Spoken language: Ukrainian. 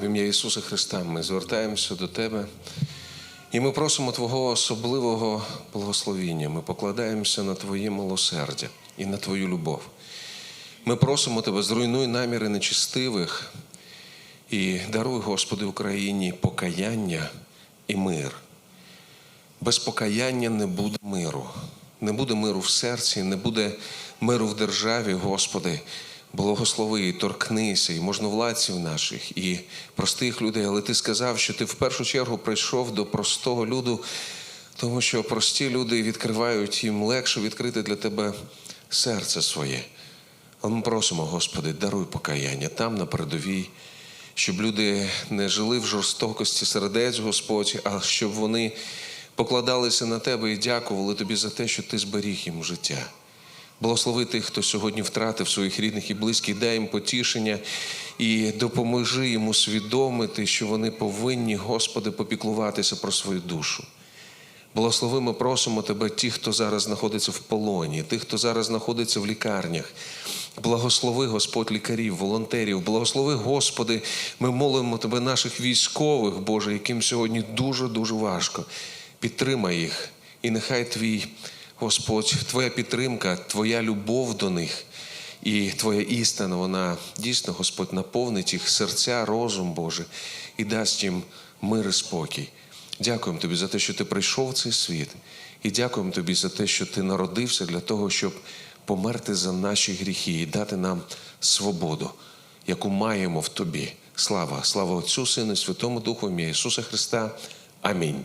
В ім'я Ісуса Христа ми звертаємося до Тебе і ми просимо Твого особливого благословіння. Ми покладаємося на Твоє милосердя і на Твою любов. Ми просимо Тебе, зруйнуй наміри нечистивих і даруй, Господи, Україні покаяння і мир. Без покаяння не буде миру. Не буде миру в серці, не буде миру в державі, Господи. Благослови і торкнися, і можновладців наших, і простих людей. Але ти сказав, що ти в першу чергу прийшов до простого люду, тому що прості люди відкривають їм легше відкрити для тебе серце своє. Але ми просимо, Господи, даруй покаяння там на передовій, щоб люди не жили в жорстокості сердець, Господь, а щоб вони покладалися на Тебе і дякували Тобі за те, що Ти зберіг їм життя. Благослови тих, хто сьогодні втратив своїх рідних і близьких, дай їм потішення і допоможи їм усвідомити, що вони повинні, Господи, попіклуватися про свою душу. Благослови, ми просимо Тебе, ті, хто зараз знаходиться в полоні, тих, хто зараз знаходиться в лікарнях. Благослови, Господь, лікарів, волонтерів, благослови, Господи, ми молимо Тебе, наших військових, Боже, яким сьогодні дуже-дуже важко. Підтримай їх, і нехай Твій Господь, Твоя підтримка, Твоя любов до них і Твоя істина, вона дійсно, Господь, наповнить їх серця, розум Боже, і дасть їм мир і спокій. Дякуємо Тобі за те, що Ти прийшов в цей світ, і дякуємо Тобі за те, що Ти народився для того, щоб померти за наші гріхи і дати нам свободу, яку маємо в Тобі. Слава, слава Отцю, Сину, Святому Духу, ім'я Ісуса Христа. Амінь.